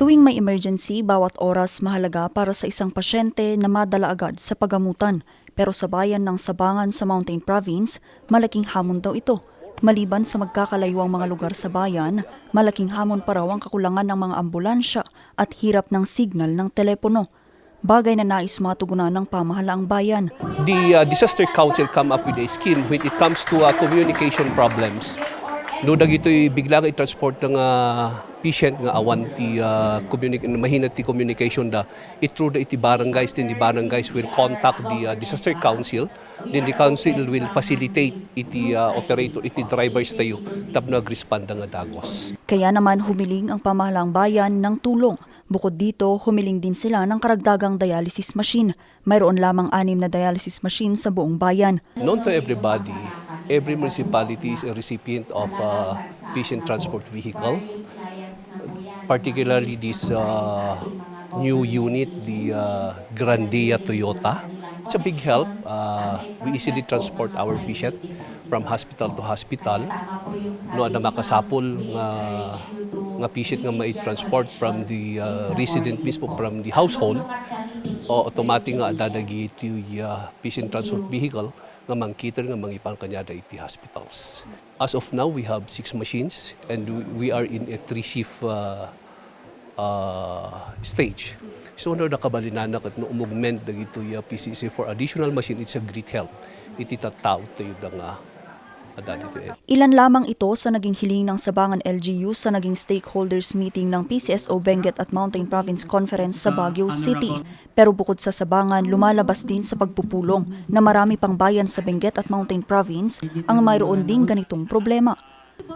Tuwing may emergency, bawat oras mahalaga para sa isang pasyente na madala agad sa pagamutan. Pero sa bayan ng Sabangan sa Mountain Province, malaking hamon daw ito. Maliban sa magkakalaywang mga lugar sa bayan, malaking hamon pa raw ang kakulangan ng mga ambulansya at hirap ng signal ng telepono. Bagay na nais matugunan ng pamahalaang bayan. the uh, disaster council come up with a scheme when it comes to uh, communication problems. No dagitoy bigla nga i-transport ng uh, patient nga awan ti uh, communic mahina ti communication da it through the iti barangays then the barangays will contact the uh, disaster council then the council will facilitate iti uh, operator iti drivers tayo tapno agrespond nga dagos. Kaya naman humiling ang pamahalaang bayan ng tulong. Bukod dito, humiling din sila ng karagdagang dialysis machine. Mayroon lamang anim na dialysis machine sa buong bayan. Known to everybody, every municipality is a recipient of a patient transport vehicle. Particularly this uh, new unit, the uh, Grandia Toyota. It's a big help. Uh, we easily transport our patient from hospital to hospital. No na makasapol nga nga patient nga mai-transport from the uh, resident mismo from the household o automatic nga dadagi iti uh, patient transport vehicle nga mangkiter nga mangipang kanyada iti hospitals. As of now, we have six machines and we- are in a three-shift uh, uh, stage. So, no nakabalinanak at no umugment dagito ya PCC for additional machine, it's a great help. Iti tattao tayo da nga adati tayo. Ilan lamang ito sa naging hiling ng Sabangan LGU sa naging stakeholders meeting ng PCSO Benguet at Mountain Province Conference sa Baguio City. Pero bukod sa Sabangan, lumalabas din sa pagpupulong na marami pang bayan sa Benguet at Mountain Province ang mayroon ding ganitong problema.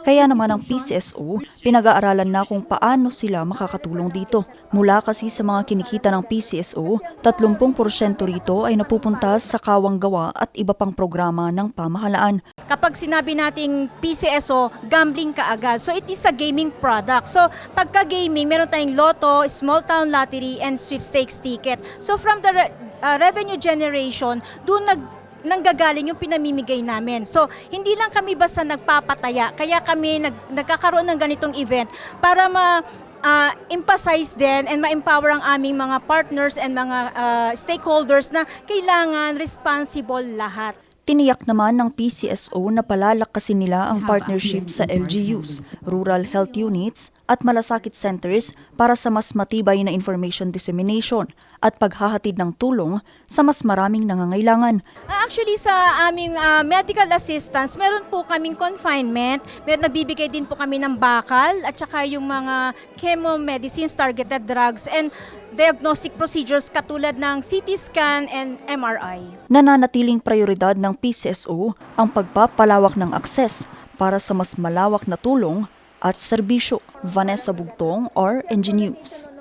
Kaya naman ang PCSO, pinag-aaralan na kung paano sila makakatulong dito. Mula kasi sa mga kinikita ng PCSO, 30% rito ay napupunta sa kawang gawa at iba pang programa ng pamahalaan. Kapag sinabi nating PCSO, gambling ka agad. So it is a gaming product. So pagka gaming, meron tayong lotto, small town lottery, and sweepstakes ticket. So from the re- uh, revenue generation, doon nag nanggagaling yung pinamimigay namin. So, hindi lang kami basta nagpapataya, kaya kami nag, nagkakaroon ng ganitong event para ma uh, emphasize din and ma-empower ang aming mga partners and mga uh, stakeholders na kailangan responsible lahat. Tiniyak naman ng PCSO na palalakasin nila ang partnership sa LGUs, rural health units at malasakit centers para sa mas matibay na information dissemination at paghahatid ng tulong sa mas maraming nangangailangan. Ah, Actually, sa aming ah, medical assistance, meron po kaming confinement. Meron nagbibigay din po kami ng bakal at saka yung mga chemo medicines, targeted drugs, and diagnostic procedures katulad ng CT scan and MRI. Nananatiling prioridad ng PCSO ang pagpapalawak ng akses para sa mas malawak na tulong at serbisyo. Vanessa Bugtong, RNG News.